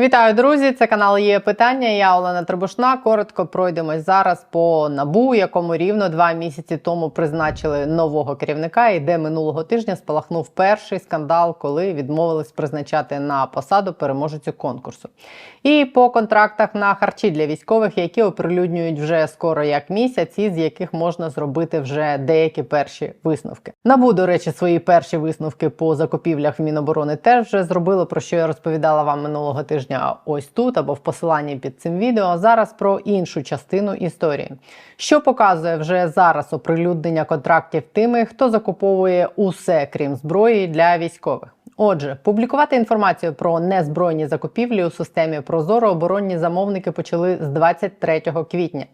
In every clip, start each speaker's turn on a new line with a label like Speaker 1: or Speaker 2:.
Speaker 1: Вітаю, друзі! Це канал є питання. Я Олена Требушна. Коротко пройдемось зараз по набу, якому рівно два місяці тому призначили нового керівника. І де минулого тижня спалахнув перший скандал, коли відмовились призначати на посаду переможецю конкурсу. І по контрактах на харчі для військових, які оприлюднюють вже скоро як місяць, і з яких можна зробити вже деякі перші висновки. Набу, до речі, свої перші висновки по закупівлях в Міноборони теж вже зробили, про що я розповідала вам минулого тижня ось тут або в посиланні під цим відео. Зараз про іншу частину історії, що показує вже зараз оприлюднення контрактів тими, хто закуповує усе крім зброї для військових. Отже, публікувати інформацію про незбройні закупівлі у системі Прозоро оборонні замовники почали з 23 квітня.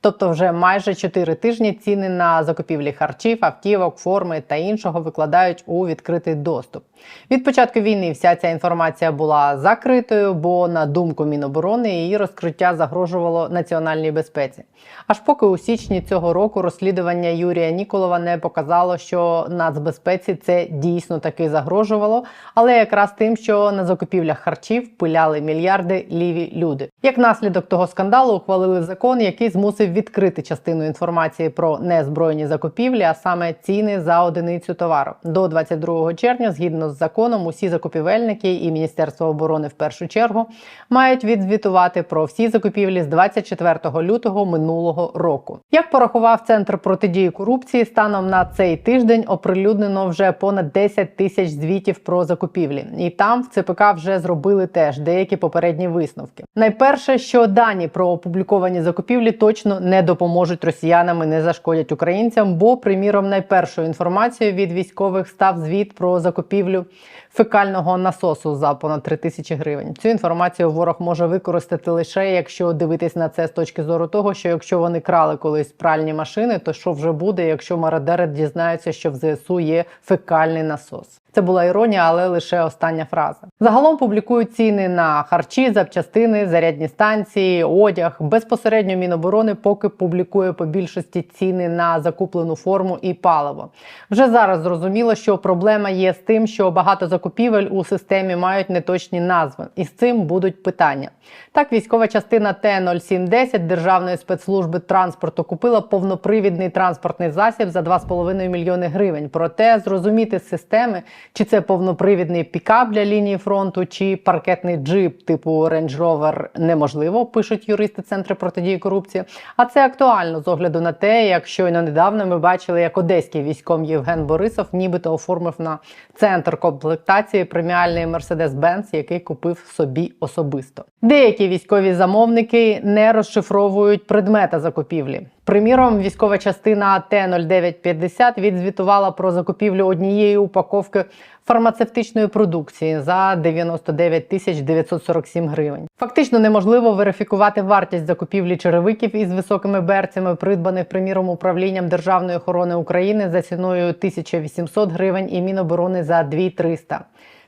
Speaker 1: Тобто, вже майже 4 тижні ціни на закупівлі харчів, автівок, форми та іншого викладають у відкритий доступ. Від початку війни вся ця інформація була закритою, бо на думку Міноборони її розкриття загрожувало національній безпеці. Аж поки у січні цього року розслідування Юрія Ніколова не показало, що нацбезпеці це дійсно таки загрожувало, але якраз тим, що на закупівлях харчів пиляли мільярди ліві люди. Як наслідок того скандалу ухвалили закон, який змусив відкрити частину інформації про незбройні закупівлі, а саме ціни за одиницю товару. До 22 червня, згідно з законом, усі закупівельники і Міністерство оборони в першу чергу мають відзвітувати про всі закупівлі з 24 лютого минулого року. Як порахував центр протидії корупції, станом на цей тиждень оприлюднено вже понад 10 тисяч звітів про закупівлі, і там в ЦПК вже зробили теж деякі попередні висновки. Найперше, що дані про опубліковані закупівлі точно не допоможуть росіянам і не зашкодять українцям, бо, приміром, найпершою інформацією від військових став звіт про закупівлю фекального насосу за понад 3 тисячі гривень. Цю інформацію ворог може використати лише якщо дивитись на це з точки зору того, що якщо вони крали колись пральні машини, то що вже буде, якщо мародери дізнаються, що в ЗСУ є фекальний насос. Це була іронія, але лише остання фраза. Загалом публікують ціни на харчі, запчастини, зарядні станції, одяг. Безпосередньо Міноборони поки публікує по більшості ціни на закуплену форму і паливо. Вже зараз зрозуміло, що проблема є з тим, що багато закупівель у системі мають неточні назви, і з цим будуть питання. Так, військова частина Т-0710 Державної спецслужби транспорту купила повнопривідний транспортний засіб за 2,5 мільйони гривень. Проте зрозуміти системи. Чи це повнопривідний пікап для лінії фронту, чи паркетний джип типу Range Rover неможливо, пишуть юристи Центру протидії корупції. А це актуально з огляду на те, як щойно недавно ми бачили, як одеський військом Євген Борисов нібито оформив на центр комплектації преміальний Mercedes-Benz, який купив собі особисто. Деякі військові замовники не розшифровують предмета закупівлі. Приміром, військова частина Т-0950 відзвітувала про закупівлю однієї упаковки фармацевтичної продукції за 99 тисяч 947 гривень. Фактично неможливо верифікувати вартість закупівлі черевиків із високими берцями, придбаних приміром управлінням Державної охорони України за ціною 1800 гривень і Міноборони за 2300.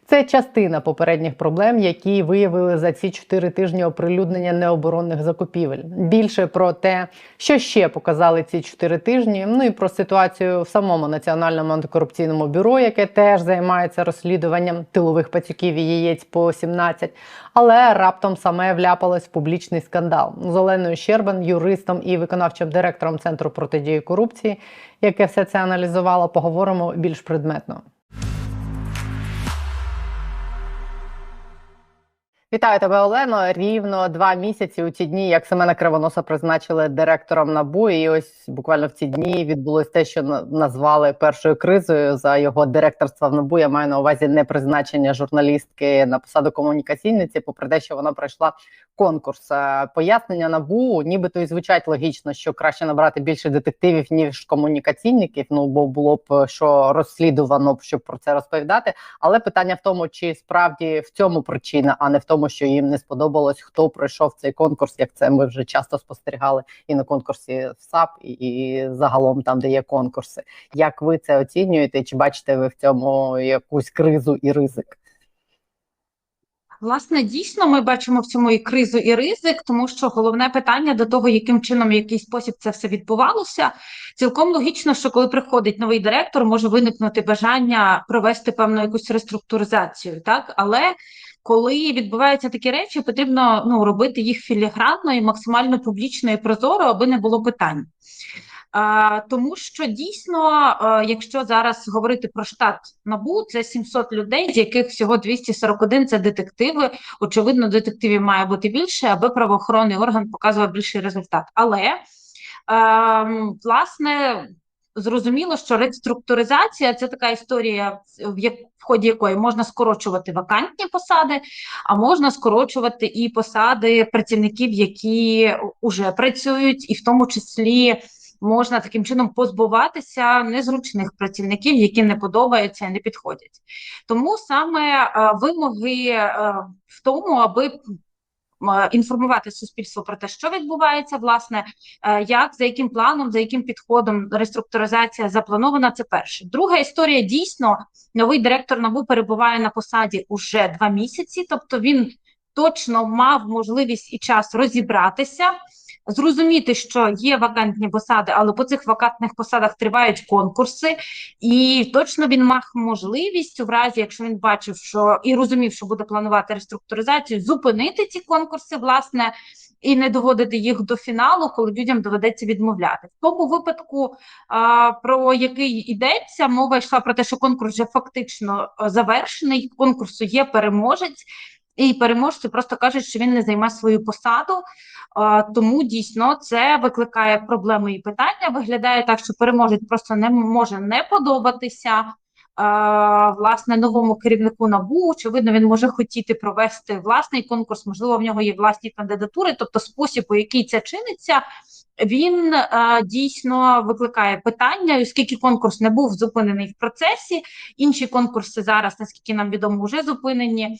Speaker 1: Це частина попередніх проблем, які виявили за ці чотири тижні оприлюднення необоронних закупівель. Більше про те, що ще показали ці чотири тижні. Ну і про ситуацію в самому національному антикорупційному бюро, яке теж займається розслідуванням тилових пацюків і яєць по 17, але раптом саме вляпалось в публічний скандал з Оленою Щербан, юристом і виконавчим директором центру протидії корупції, яке все це аналізувало. Поговоримо більш предметно. Вітаю тебе, Олено. Рівно два місяці у ці дні, як Семена Кривоноса призначили директором НАБУ, і ось буквально в ці дні відбулося те, що назвали першою кризою за його директорства в НАБУ. Я маю на увазі не призначення журналістки на посаду комунікаційниці, попри те, що вона пройшла конкурс. Е, пояснення набу, нібито і звучать логічно, що краще набрати більше детективів ніж комунікаційників. Ну бо було б е, що розслідувано, щоб про це розповідати. Але питання в тому, чи справді в цьому причина, а не в тому, що їм не сподобалось, хто пройшов цей конкурс. Як це ми вже часто спостерігали і на конкурсі в САП, і, і загалом там, де є конкурси. Як ви це оцінюєте? Чи бачите ви в цьому якусь кризу і ризик?
Speaker 2: Власне, дійсно, ми бачимо в цьому і кризу, і ризик, тому що головне питання до того, яким чином який спосіб це все відбувалося, цілком логічно, що коли приходить новий директор, може виникнути бажання провести певну якусь реструктуризацію, так але коли відбуваються такі речі, потрібно ну, робити їх філігранно і максимально публічно і прозоро, аби не було питань. А, Тому що дійсно, а, якщо зараз говорити про штат набу, це 700 людей, з яких всього 241 – це детективи. Очевидно, детективів має бути більше, аби правоохоронний орган показував більший результат. Але а, власне зрозуміло, що реструктуризація це така історія, в ході якої можна скорочувати вакантні посади, а можна скорочувати і посади працівників, які вже працюють, і в тому числі можна таким чином позбуватися незручних працівників, які не подобаються і не підходять. Тому саме е, вимоги е, в тому, аби Інформувати суспільство про те, що відбувається, власне, е, як за яким планом, за яким підходом реструктуризація запланована. Це перше. Друга історія дійсно новий директор набу перебуває на посаді уже два місяці, тобто він точно мав можливість і час розібратися зрозуміти, що є вакантні посади, але по цих вакантних посадах тривають конкурси, і точно він мав можливість, у разі, якщо він бачив, що і розумів, що буде планувати реструктуризацію, зупинити ці конкурси, власне. І не доводити їх до фіналу, коли людям доведеться відмовляти. В тому випадку, про який йдеться, мова йшла про те, що конкурс вже фактично завершений. Конкурсу є переможець, і переможці просто кажуть, що він не займе свою посаду. Тому дійсно це викликає проблеми і питання. Виглядає так, що переможець просто не може не подобатися. Власне, новому керівнику набу очевидно, він може хотіти провести власний конкурс. Можливо, в нього є власні кандидатури, тобто спосіб, у який це чиниться, він а, дійсно викликає питання, оскільки конкурс не був зупинений в процесі. Інші конкурси зараз, наскільки нам відомо, вже зупинені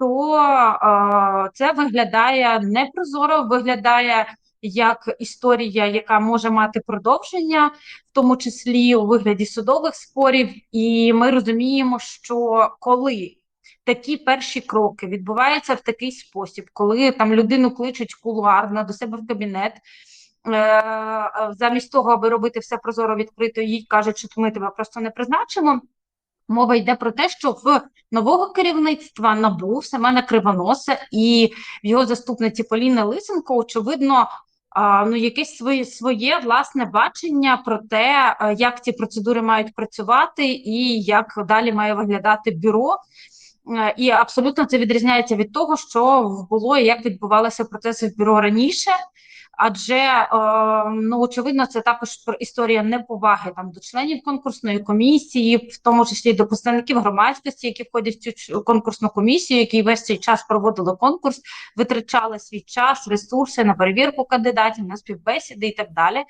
Speaker 2: то е, це виглядає непрозоро, виглядає як історія, яка може мати продовження, в тому числі у вигляді судових спорів. І ми розуміємо, що коли такі перші кроки відбуваються в такий спосіб, коли там людину кличуть кулуарно до себе в кабінет. Замість того, аби робити все прозоро відкрито, їй кажуть, що ми тебе просто не призначимо. Мова йде про те, що в нового керівництва набув Семена Кривоноса і в його заступниці Поліни Лисенко, очевидно, ну якесь своє своє власне бачення про те, як ці процедури мають працювати, і як далі має виглядати бюро. Е, і абсолютно це відрізняється від того, що було і як відбувалися процеси в бюро раніше адже е, ну очевидно, це також історія неповаги там до членів конкурсної комісії, в тому числі до представників громадськості, які входять в цю конкурсну комісію, які весь цей час проводили конкурс, витрачали свій час, ресурси на перевірку кандидатів, на співбесіди і так далі.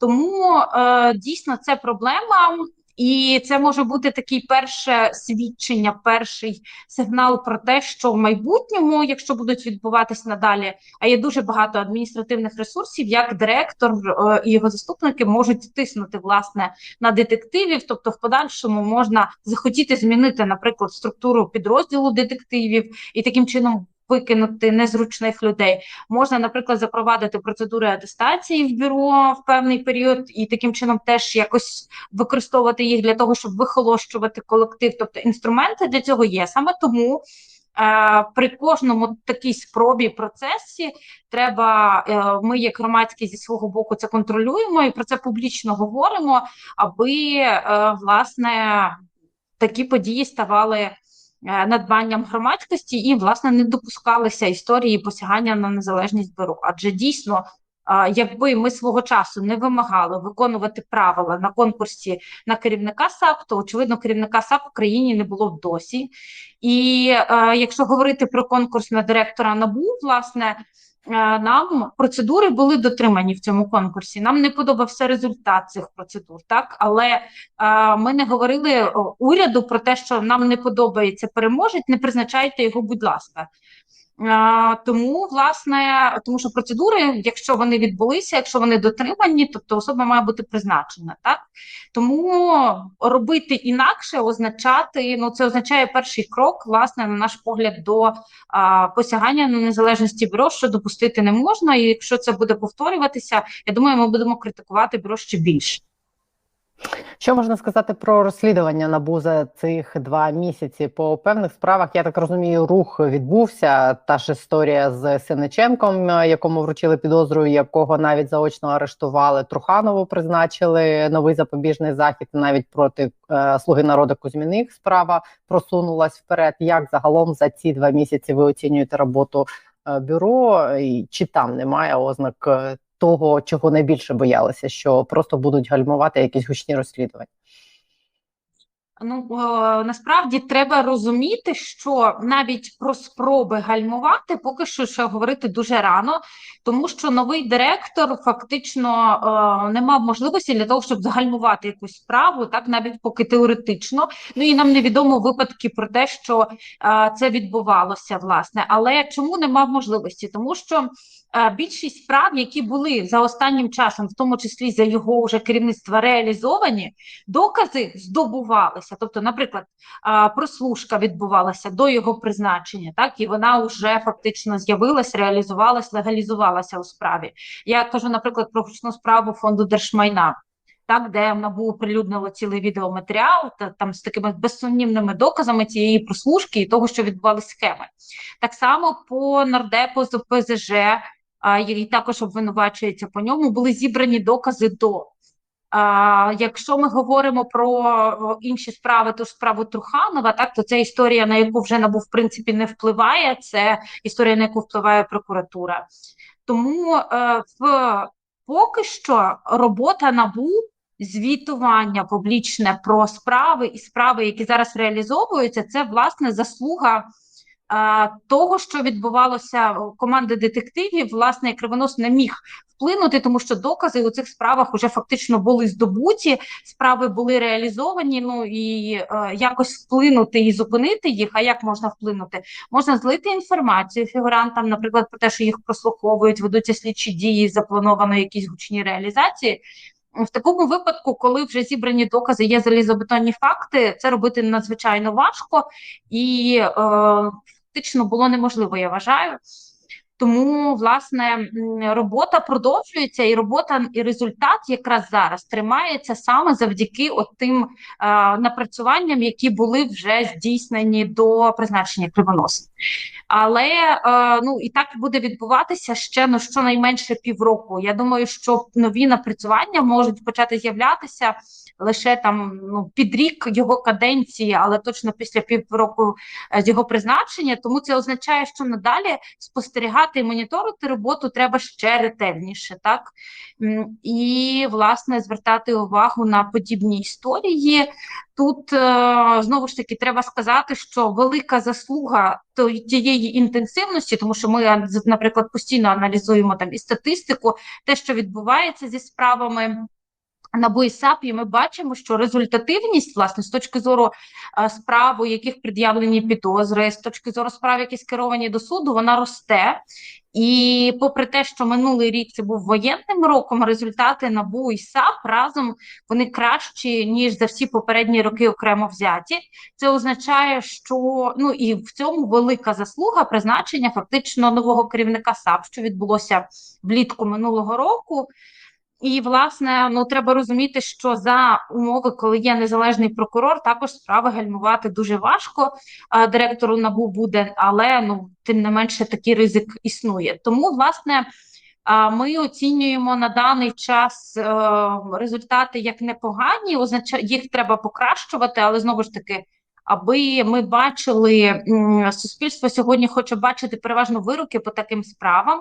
Speaker 2: Тому е, дійсно це проблема. І це може бути такий перше свідчення, перший сигнал про те, що в майбутньому, якщо будуть відбуватись надалі, а є дуже багато адміністративних ресурсів, як директор е, і його заступники можуть тиснути власне на детективів, тобто в подальшому можна захотіти змінити, наприклад, структуру підрозділу детективів і таким чином викинути незручних людей. Можна, наприклад, запровадити процедури атестації в бюро в певний період і таким чином теж якось використовувати їх для того, щоб вихолощувати колектив. Тобто інструменти для цього є саме тому. Е, при кожному такій спробі процесі треба, е, ми, як громадські зі свого боку, це контролюємо і про це публічно говоримо, аби е, власне такі події ставали надбанням громадськості і, власне, не допускалися історії посягання на незалежність бюро. Адже дійсно, е, якби ми свого часу не вимагали виконувати правила на конкурсі на керівника САП, то очевидно керівника САП в країні не було б досі. І е, якщо говорити про конкурс на директора НАБУ, власне. Е, нам процедури були дотримані в цьому конкурсі. Нам не подобався результат цих процедур, так але а, е, ми не говорили уряду про те, що нам не подобається переможець, не призначайте його, будь ласка. Тому, власне, тому що процедури, якщо вони відбулися, якщо вони дотримані, тобто особа має бути призначена, так тому робити інакше, означати, ну це означає перший крок, власне, на наш погляд, до а, посягання на незалежності бюро, що допустити не можна. І якщо це буде повторюватися, я думаю, ми будемо критикувати бюро ще більше.
Speaker 1: Що можна сказати про розслідування НАБУ за цих два місяці? По певних справах я так розумію, рух відбувся. Та ж історія з Синиченком, якому вручили підозру, якого навіть заочно арештували. Труханову призначили новий запобіжний захід. Навіть проти е, слуги народу Кузьміних справа просунулась вперед. Як загалом за ці два місяці ви оцінюєте роботу е, бюро? Чи там немає ознак е, того, чого найбільше боялися, що просто будуть гальмувати якісь гучні розслідування.
Speaker 2: Ну о, насправді треба розуміти, що навіть про спроби гальмувати поки що ще говорити дуже рано, тому що новий директор фактично о, не мав можливості для того, щоб загальмувати якусь справу, так навіть поки теоретично. Ну і нам невідомо випадки про те, що о, це відбувалося, власне. Але чому не мав можливості? Тому що Е, більшість справ, які були за останнім часом, в тому числі за його вже керівництва, реалізовані, докази здобувалися. Тобто, наприклад, прослушка відбувалася до його призначення, так і вона вже фактично з'явилася, реалізувалась, легалізувалася у справі. Я кажу, наприклад, про гучну справу фонду держмайна. Так, де НАБУ оприлюднило цілий відеоматеріал та там з такими безсумнівними доказами цієї прослушки і того, що відбувалися схеми. Так само по нардепу з ОПЗЖ і також обвинувачується по ньому, були зібрані докази до. А, Якщо ми говоримо про інші справи, то справу Труханова, так то це історія, на яку вже набув в принципі не впливає. Це історія, на яку впливає прокуратура. Тому е, в поки що робота набу. Звітування публічне про справи і справи, які зараз реалізовуються, це власне заслуга того, що відбувалося команди детективів, власне, Кривонос не міг вплинути, тому що докази у цих справах вже фактично були здобуті, справи були реалізовані. Ну і е, якось вплинути і зупинити їх. А як можна вплинути? Можна злити інформацію фігурантам, наприклад, про те, що їх прослуховують, ведуться слідчі дії, заплановано якісь гучні реалізації. В такому випадку, коли вже зібрані докази, є залізобетонні факти, це робити надзвичайно важко і е, фактично було неможливо, я вважаю. Тому власне робота продовжується, і робота і результат якраз зараз тримається саме завдяки тим е, напрацюванням, які були вже здійснені до призначення кривоноса. Але е, ну і так буде відбуватися ще ну щонайменше півроку. Я думаю, що нові напрацювання можуть почати з'являтися лише там ну під рік його каденції, але точно після півроку е, з його призначення. Тому це означає, що надалі спостерігати і моніторити роботу треба ще ретельніше, так і власне звертати увагу на подібні історії. Тут е, знову ж таки треба сказати, що велика заслуга тієї інтенсивності, тому що ми, наприклад, постійно аналізуємо там і статистику, те, що відбувається зі справами. НАБУ і САП, і ми бачимо, що результативність, власне, з точки зору а, справ, у яких пред'явлені підозри, з точки зору справ, які скеровані до суду, вона росте. І попри те, що минулий рік це був воєнним роком, результати НАБУ і САП разом вони кращі ніж за всі попередні роки окремо взяті. Це означає, що ну і в цьому велика заслуга призначення фактично нового керівника САП, що відбулося влітку минулого року. І, власне, ну треба розуміти, що за умови, коли є незалежний прокурор, також справи гальмувати дуже важко. Директору набу буде, але ну тим не менше такий ризик існує. Тому, власне, ми оцінюємо на даний час е, результати як непогані, означає, їх треба покращувати, але знову ж таки аби ми бачили суспільство сьогодні хоче бачити переважно вироки по таким справам.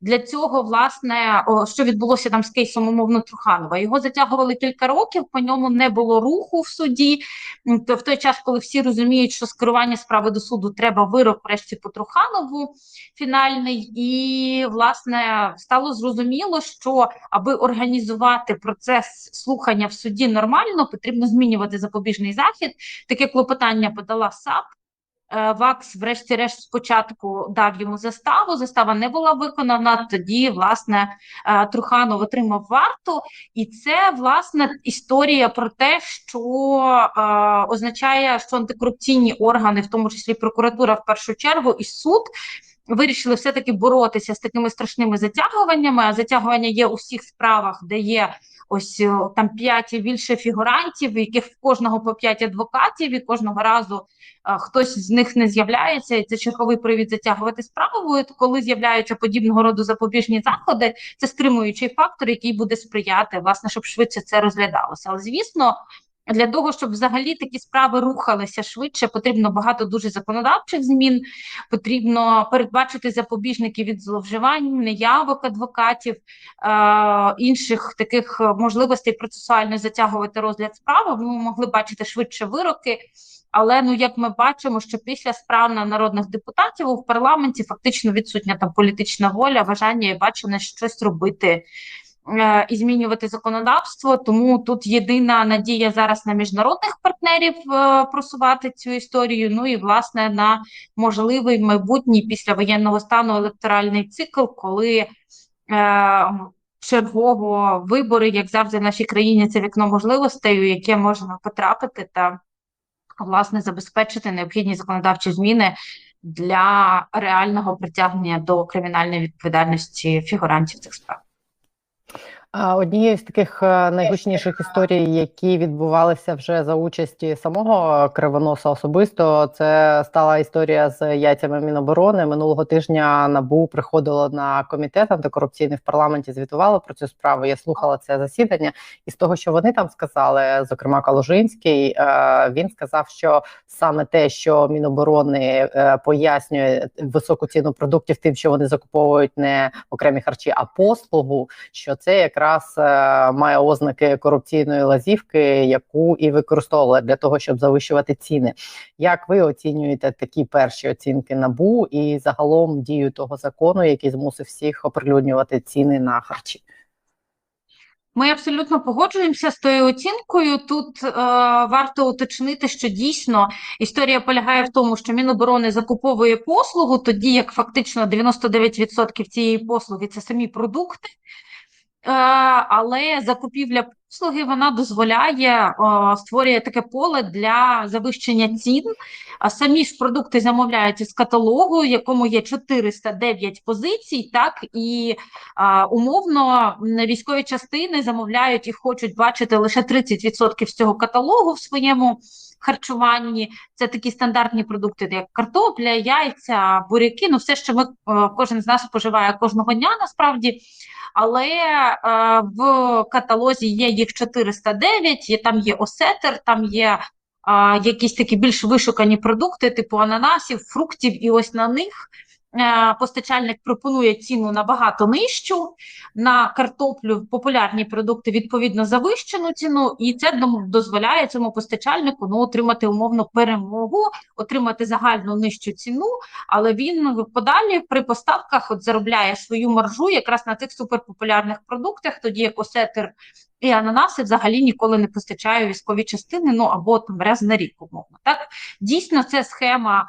Speaker 2: Для цього, власне, що відбулося там з кейсом умовно Труханова. Його затягували кілька років, по ньому не було руху в суді. В той час, коли всі розуміють, що скерування справи до суду треба вирок, врешті по Труханову фінальний, і власне стало зрозуміло, що аби організувати процес слухання в суді нормально, потрібно змінювати запобіжний захід. Таке клопотання клопотання подала САП. Е, ВАКС, врешті-решт, спочатку дав йому заставу. Застава не була виконана. Тоді, власне, е, Труханов отримав варту, і це власне історія про те, що е, означає, що антикорупційні органи, в тому числі прокуратура, в першу чергу, і суд вирішили все-таки боротися з такими страшними затягуваннями. А затягування є у всіх справах, де є ось там п'ять і більше фігурантів, яких в кожного по п'ять адвокатів, і кожного разу а, хтось з них не з'являється, і це черговий привід затягувати справу. І Коли з'являються подібного роду запобіжні заходи, це стримуючий фактор, який буде сприяти, власне, щоб швидше це розглядалося. Але звісно. Для того щоб взагалі такі справи рухалися швидше, потрібно багато дуже законодавчих змін. Потрібно передбачити запобіжники від зловживань, неявок адвокатів, е інших таких можливостей процесуально затягувати розгляд справи. Ми могли бачити швидше вироки. Але ну як ми бачимо, що після справ на народних депутатів у парламенті фактично відсутня там політична воля, бажання і бачення щось робити і змінювати законодавство. Тому тут єдина надія зараз на міжнародних партнерів е, просувати цю історію. Ну і власне на можливий майбутній післявоєнного стану електоральний цикл, коли е, чергово вибори, як завжди, в нашій країні це вікно можливостей, у яке можна потрапити та власне забезпечити необхідні законодавчі зміни. Для реального притягнення до кримінальної відповідальності фігурантів цих справ.
Speaker 1: Однією з таких е, найгучніших історій, які відбувалися вже за участі самого Кривоноса особисто, це стала історія з яйцями Міноборони. Минулого тижня набу приходило на комітет антикорупційний в парламенті. Звітувало про цю справу. Я слухала це засідання, і з того, що вони там сказали, зокрема Каложинський, е, він сказав, що саме те, що Міноборони е, пояснює високу ціну продуктів, тим, що вони закуповують не окремі харчі, а послугу, що це якраз якраз е, має ознаки корупційної лазівки, яку і використовували для того, щоб завищувати ціни. Як ви оцінюєте такі перші оцінки набу і загалом дію того закону, який змусив всіх оприлюднювати ціни на харчі?
Speaker 2: Ми абсолютно погоджуємося з тою оцінкою. Тут е, варто уточнити, що дійсно історія полягає в тому, що Міноборони закуповує послугу, тоді як фактично 99% цієї послуги це самі продукти. Е, але закупівля послуги вона дозволяє створює таке поле для завищення цін. А самі ж продукти замовляються з каталогу, в якому є 409 позицій, так і а, умовно військові частини замовляють і хочуть бачити лише 30% з цього каталогу в своєму. Харчуванні це такі стандартні продукти, як картопля, яйця, буряки. Ну, все, що ми кожен з нас споживає кожного дня, насправді але е, в каталозі є їх 409, є, там є осетер, там є а, якісь такі більш вишукані продукти, типу ананасів, фруктів, і ось на них постачальник пропонує ціну набагато нижчу на картоплю, популярні продукти відповідно завищену ціну, і це дозволяє цьому постачальнику ну, отримати умовно перемогу, отримати загальну нижчу ціну, але він подалі при поставках от заробляє свою маржу якраз на цих суперпопулярних продуктах, тоді як осетер і ананаси взагалі ніколи не постачає військові частини, ну або там раз на рік, умовно. Так дійсно, це схема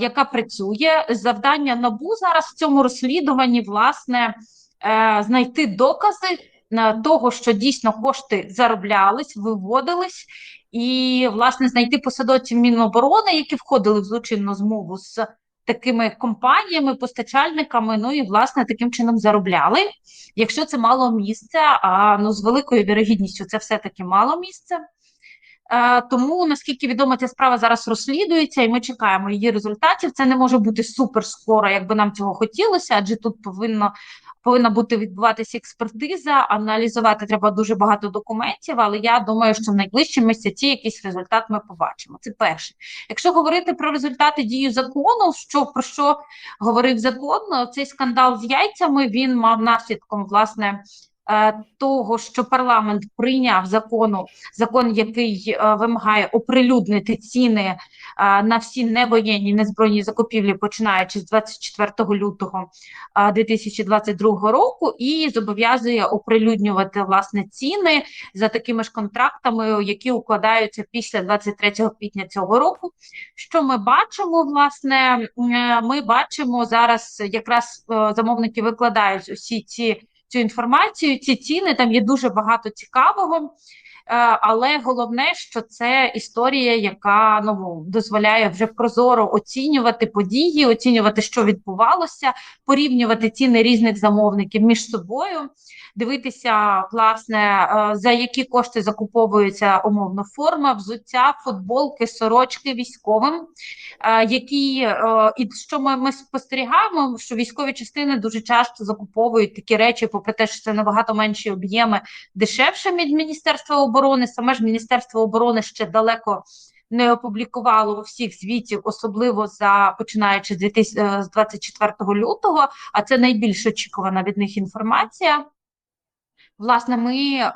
Speaker 2: яка працює. Завдання набу зараз в цьому розслідуванні власне е, знайти докази того, що дійсно кошти зароблялись, виводились, і власне знайти посадовців Міноборони, які входили в злочинну змову з. Такими компаніями, постачальниками, ну і власне таким чином заробляли. Якщо це мало місця, а ну з великою вірогідністю це все таки мало місця. Е, тому наскільки відомо, ця справа зараз розслідується, і ми чекаємо її результатів. Це не може бути супер скоро, якби нам цього хотілося, адже тут повинно повинна бути відбуватися експертиза. Аналізувати треба дуже багато документів. Але я думаю, що в найближчі місяці якийсь результат ми побачимо. Це перше. Якщо говорити про результати дії закону, що про що говорив закон, цей скандал з яйцями він мав наслідком власне того, що парламент прийняв закону, закон, який е, вимагає оприлюднити ціни е, на всі невоєнні незбройні закупівлі, починаючи з 24 лютого 2022 року, і зобов'язує оприлюднювати власне ціни за такими ж контрактами, які укладаються після 23 квітня цього року. Що ми бачимо, власне, ми бачимо зараз, якраз замовники викладають усі ці цю інформацію, ці ціни. Там є дуже багато цікавого. але головне, що це історія, яка ну дозволяє вже прозоро оцінювати події, оцінювати, що відбувалося, порівнювати ціни різних замовників між собою, дивитися, власне, е, за які кошти закуповується умовно форма, взуття, футболки, сорочки військовим. е, Які е, і що ми, ми спостерігаємо, що військові частини дуже часто закуповують такі речі, попри те, що це набагато менші об'єми, дешевше від Міністерства оборони. Саме ж Міністерство оборони ще далеко не опублікувало всіх звітів, особливо за починаючи з 2000, е, з 24 лютого. А це найбільш очікувана від них інформація. Власне, ми е,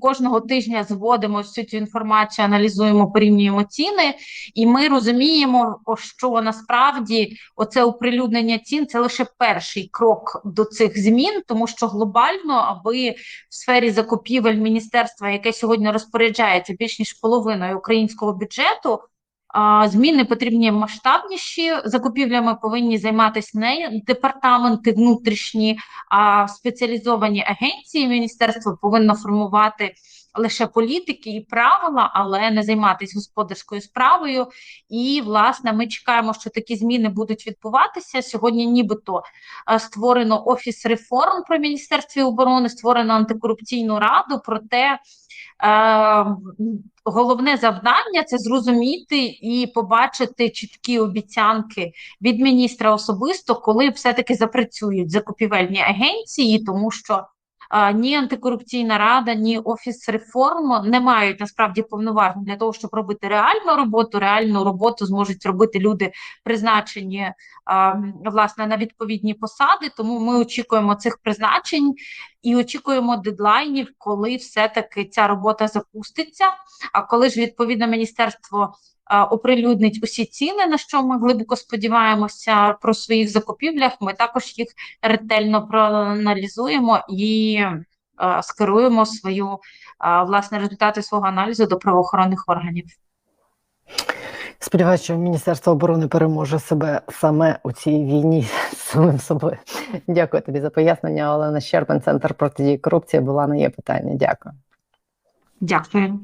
Speaker 2: кожного тижня зводимо всю цю інформацію, аналізуємо, порівнюємо ціни, і ми розуміємо, що насправді оце оприлюднення цін це лише перший крок до цих змін, тому що глобально, аби в сфері закупівель міністерства, яке сьогодні розпоряджається більш ніж половиною українського бюджету. Зміни потрібні масштабніші. Закупівлями повинні займатися не департаменти внутрішні, а спеціалізовані агенції. Міністерство повинно формувати лише політики і правила, але не займатися господарською справою. І, власне, ми чекаємо, що такі зміни будуть відбуватися. Сьогодні, нібито е, створено офіс реформ при міністерстві оборони, створено антикорупційну раду. Проте е, головне завдання це зрозуміти і побачити чіткі обіцянки від міністра особисто, коли все-таки запрацюють закупівельні агенції, тому що ні антикорупційна рада, ні офіс реформ не мають насправді повноважень для того, щоб робити реальну роботу. Реальну роботу зможуть робити люди, призначені власне на відповідні посади. Тому ми очікуємо цих призначень і очікуємо дедлайнів, коли все-таки ця робота запуститься. А коли ж відповідне міністерство оприлюднить усі ціни, на що ми глибоко сподіваємося про своїх закупівлях, ми також їх ретельно проаналізуємо і скеруємо свою власне результати свого аналізу до правоохоронних органів.
Speaker 1: Сподіваюся, що Міністерство оборони переможе себе саме у цій війні з самим собою. Дякую тобі за пояснення. Олена Щербин, Центр протидії корупції. Була на є питання. Дякую.
Speaker 2: Дякую.